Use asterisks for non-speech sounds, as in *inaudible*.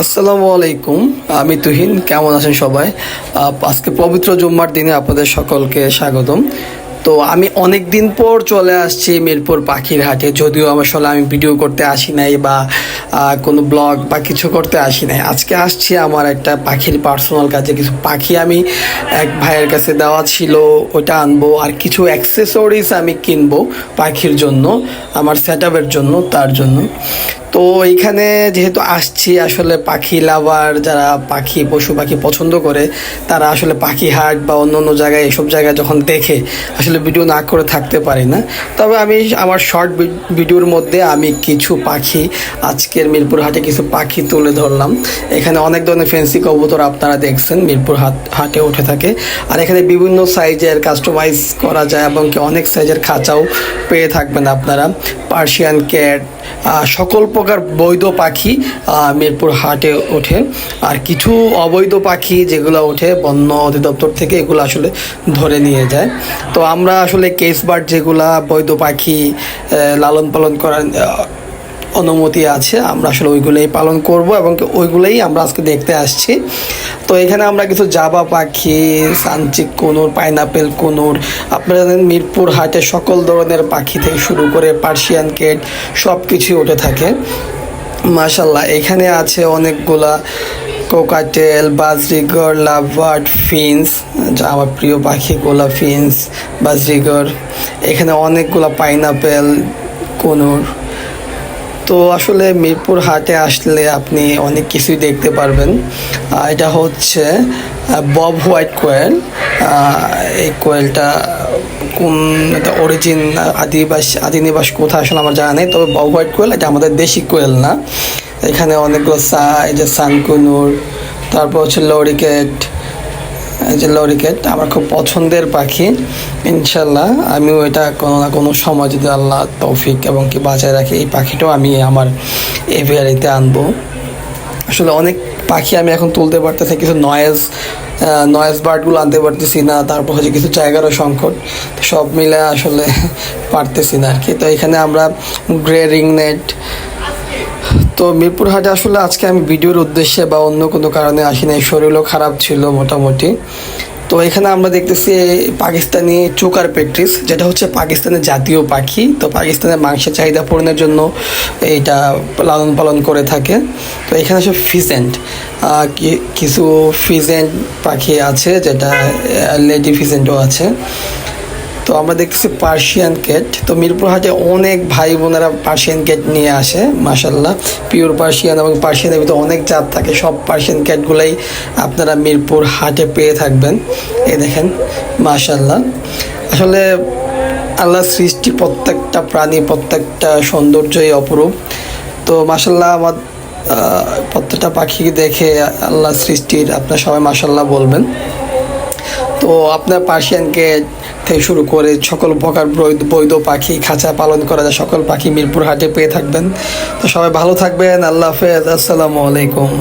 আসসালামু আলাইকুম। আমি তুহিন। কেমন আছেন সবাই? আজকে পবিত্র জুম্মার দিনে আপনাদের সকলকে স্বাগতম। তো আমি অনেক দিন পর চলে আসছি মিরপুর পাখির হাটে। যদিও আমার আসলে আমি ভিডিও করতে আসি নাই বা কোনো ব্লগ বা কিছু করতে আসি নাই। আজকে আসছি আমার একটা পাখির পার্সোনাল কাজে। কিছু পাখি আমি এক ভাইয়ের কাছে দেওয়া ছিল ওটা আনব। আর কিছু অ্যাক্সেসরিজ আমি কিনবো পাখির জন্য, আমার সেট জন্য, তার জন্য। তো এইখানে যেহেতু আসছি আসলে পাখি লাভার, যারা পাখি, পশু পাখি পছন্দ করে, তারা আসলে পাখি হাট বা অন্য অন্য জায়গায় এসব জায়গায় যখন দেখে আসলে ভিডিও না করে থাকতে পারি না। তবে আমি আমার শর্ট ভিডিওর মধ্যে আমি কিছু পাখি, আজকের মিরপুর হাটে কিছু পাখি তুলে ধরলাম। এখানে অনেক ধরনের ফেন্সি কবুতর আপনারা দেখছেন, মিরপুর হাট, হাটে উঠে থাকে। আর এখানে বিভিন্ন সাইজের কাস্টমাইজ করা যায় এবং কি অনেক সাইজের খাঁচাও পেয়ে থাকবেন আপনারা। পার্সিয়ান ক্যাট সকল প্রকার বৈধ পাখি মিরপুর হাটে ওঠে। আর কিছু অবৈধ পাখি যেগুলো ওঠে, বন্য অধিদপ্তর থেকে এগুলো আসলে ধরে নিয়ে যায়। তো আমরা আসলে কেস বার্ড যেগুলা বৈধ পাখি লালন পালন করার অনুমতি আছে, আমরা আসলে ওইগুলোই পালন করব এবং ওইগুলোই আমরা আজকে দেখতে আসছি। তো এখানে আমরা কিছু জাবা পাখি, সানচিক কোনুর, পাইনাপেল কোনুর, আপনারা জানেন মিরপুর হাটে সকল ধরনের পাখি থেকে শুরু করে পার্সিয়ান কেট সব কিছুই উঠে থাকে। মাশাল্লাহ এখানে আছে অনেকগুলা কোকাটেল, বাজরিগর লাভবার্ড ফিন্স, যা আমার প্রিয় পাখি গোলা ফিন্স, বাজরিগর, এখানে অনেকগুলা পাইনাপেল, কোনুর। তো আসলে মিরপুর হাটে আসলে আপনি অনেক কিছুই দেখতে পারবেন। এটা হচ্ছে বব হোয়াইট কোয়েল এই কোয়েলটা কোন এটা অরিজিন আদিবাস, আদিনিবাস কোথায় আসলে আমার জানা নেই, তবে বব হোয়াইট কোয়েল এটা আমাদের দেশি কোয়েল না। এখানে অনেকগুলো সা এই যে সানকুনুর তারপর হচ্ছে লরিকেট যে লরিকেট আমার খুব পছন্দের পাখি, ইনশাল্লাহ। আমিও এটা কোনো না কোনো সময় যদি আল্লাহ তৌফিক এবং কি বাঁচায় রাখে, এই পাখিটাও আমি আমার এভিয়ারিতে আনব। আসলে অনেক পাখি আমি এখন তুলতে পারতেছি, কিছু নয়েজ নয়েজ বার্ডগুলো আনতে পারতেছি না, তারপর হচ্ছে কিছু জায়গারও সংকট সব মিলে আসলে *laughs* পারতেছি না আর কি। তো এখানে আমরা গ্রে রিং নেট তো মিরপুর হাটে আসলে আজকে আমি ভিডিওর উদ্দেশ্যে বা অন্য কোনো কারণে আসি নাই। শরীরও খারাপ ছিল মোটামুটি। তো এখানে আমরা দেখতেছি পাকিস্তানি চোকার প্র্যাকটিস, যেটা হচ্ছে পাকিস্তানের জাতীয় পাখি। তো পাকিস্তানের মাংসের চাহিদা পূরণের জন্য এইটা লালন পালন করে থাকে। তো এখানে সব ফিজেন্ট। কিছু ফিজেন্ট পাখি আছে যেটা, লেডি ফিজেন্টও আছে। তো আমরা দেখতেছি পার্সিয়ান ক্যাট তো মিরপুর হাটে অনেক ভাই বোনেরা পার্সিয়ান ক্যাট নিয়ে আসে মাসাল্লাহ পিওর পার্সিয়ান এবং পার্সিয়ানের ভিতরে অনেক জাত থাকে। সব পার্সিয়ান ক্যাটগুলাই আপনারা মিরপুর হাটে পেয়ে থাকবেন। এই দেখেন মাসাল্লাহ আসলে আল্লাহ সৃষ্টি প্রত্যেকটা প্রাণী, প্রত্যেকটা সৌন্দর্যই অপরূপ। তো মাসাল্লাহ আমার প্রত্যেকটা পাখি দেখে আল্লাহ সৃষ্টির আপনার সবাই মাসাল্লাহ বলবেন। তো আপনার পার্সিয়ানকে থেকে শুরু করে সকল প্রকার বৈধ- পাখি খাঁচা পালন করা যায়। সকল পাখি মিরপুর হাটে পেয়ে থাকবেন। তো সবাই ভালো থাকবেন। আল্লাহ হাফেজ। আসসালামু আলাইকুম।